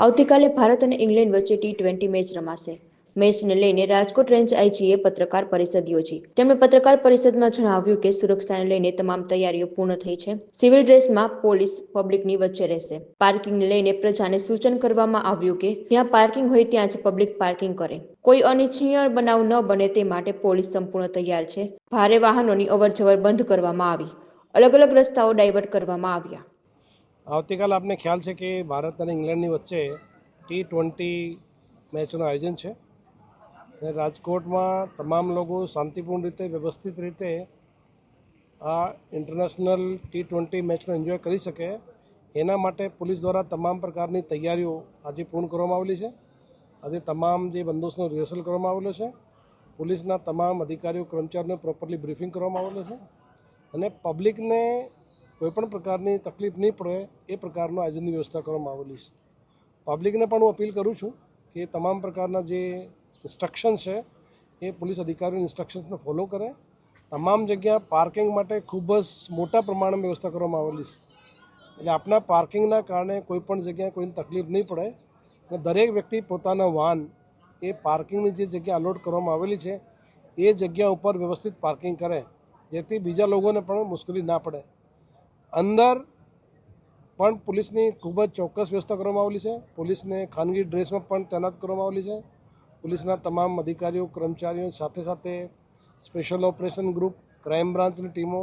આવતીકાલે ભારત અને ઇંગ્લેન્ડ વચ્ચે ટી ટ્વેન્ટી મેચ રમાશે. મેચને લઈને રાજકોટ રેન્જ આઈજીએ પત્રકાર પરિષદ યોજી. તેમણે પત્રકાર પરિષદમાં જણાવ્યું કે સુરક્ષાને લઈને તમામ તૈયારીઓ પૂર્ણ થઈ છે. સિવિલ ડ્રેસમાં પોલીસ પબ્લિકની વચ્ચે રહેશે. પાર્કિંગને લઈને પ્રજાને સૂચન કરવામાં આવ્યું કે જ્યાં પાર્કિંગ હોય ત્યાં જ પબ્લિક પાર્કિંગ કરે. કોઈ અનિચ્છનીય બનાવ ન બને તે માટે પોલીસ સંપૂર્ણ તૈયાર છે. ભારે વાહનોની અવરજવર બંધ કરવામાં આવી. અલગ અલગ રસ્તાઓ ડાયવર્ટ કરવામાં આવ્યા. આવતીકાલ આપને ખ્યાલ છે કે ભારત અને ઇંગ્લેન્ડની વચ્ચે ટી ટ્વેન્ટી મેચનું આયોજન છે. અને રાજકોટમાં તમામ લોકો શાંતિપૂર્ણ રીતે, વ્યવસ્થિત રીતે આ ઇન્ટરનેશનલ ટી ટ્વેન્ટી મેચનો એન્જોય કરી શકે. એના માટે પોલીસ દ્વારા તમામ પ્રકારની તૈયારીઓ આજે પૂર્ણ કરવામાં આવેલી છે. આજે તમામ જે બંદોબસ્તનો રિહર્સલ કરવામાં આવેલો છે. પોલીસના તમામ અધિકારીઓ, કર્મચારીઓને પ્રોપરલી બ્રીફિંગ કરવામાં આવેલું છે. અને પબ્લિકને કોઈપણ પ્રકારની તકલીફ નહીં પડે એ પ્રકારનો આયોજનની વ્યવસ્થા કરવામાં આવેલી છે. પબ્લિકને પણ હું અપીલ કરું છું કે તમામ પ્રકારના જે ઇન્સ્ટ્રક્શન છે, એ પોલીસ અધિકારીઓ ઇન્સ્ટ્રક્શન્સને ફોલો કરે. તમામ જગ્યા પાર્કિંગ માટે ખૂબ જ મોટા પ્રમાણમાં વ્યવસ્થા કરવામાં આવેલી છે. એટલે આપણા પાર્કિંગના કારણે કોઈ પણ જગ્યાએ કોઈને તકલીફ નહીં પડે અને દરેક વ્યક્તિ પોતાના વાહન એ પાર્કિંગની જે જગ્યા અલોટ કરવામાં આવેલી છે, એ જગ્યા ઉપર વ્યવસ્થિત પાર્કિંગ કરે, જેથી બીજા લોકોને પણ મુશ્કેલી ના પડે. અંદર પણ પોલીસની ખૂબ જ ચોક્કસ વ્યવસ્થા કરવામાં આવેલી છે. પોલીસને ખાનગી ડ્રેસમાં પણ તૈનાત કરવામાં આવેલી છે. પોલીસના તમામ અધિકારીઓ, કર્મચારીઓ સાથે સાથે સ્પેશિયલ ઓપરેશન ગ્રુપ, ક્રાઇમ બ્રાન્ચની ટીમો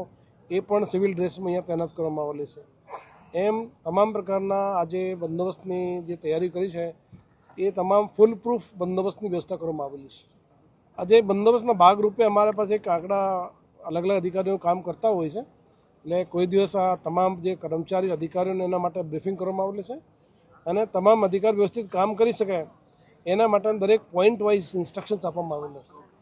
એ પણ સિવિલ ડ્રેસમાં અહીંયા તૈનાત કરવામાં આવેલી છે. એમ તમામ પ્રકારના આજે બંદોબસ્તની જે તૈયારી કરી છે, એ તમામ ફૂલ પ્રૂફ બંદોબસ્તની વ્યવસ્થા કરવામાં આવેલી છે. આજે બંદોબસ્તના ભાગરૂપે અમારા પાસે એક આંકડા અલગ અલગ અધિકારીઓ કામ કરતા હોય છે. એટલે કોઈ દિવસ આ તમામ જે કર્મચારી અધિકારીઓને એના માટે બ્રીફિંગ કરવામાં આવેલી છે અને તમામ અધિકાર વ્યવસ્થિત કામ કરી શકે એના માટે દરેક પોઈન્ટ વાઇઝ ઇન્સ્ટ્રક્શન્સ આપવામાં આવેલા છે.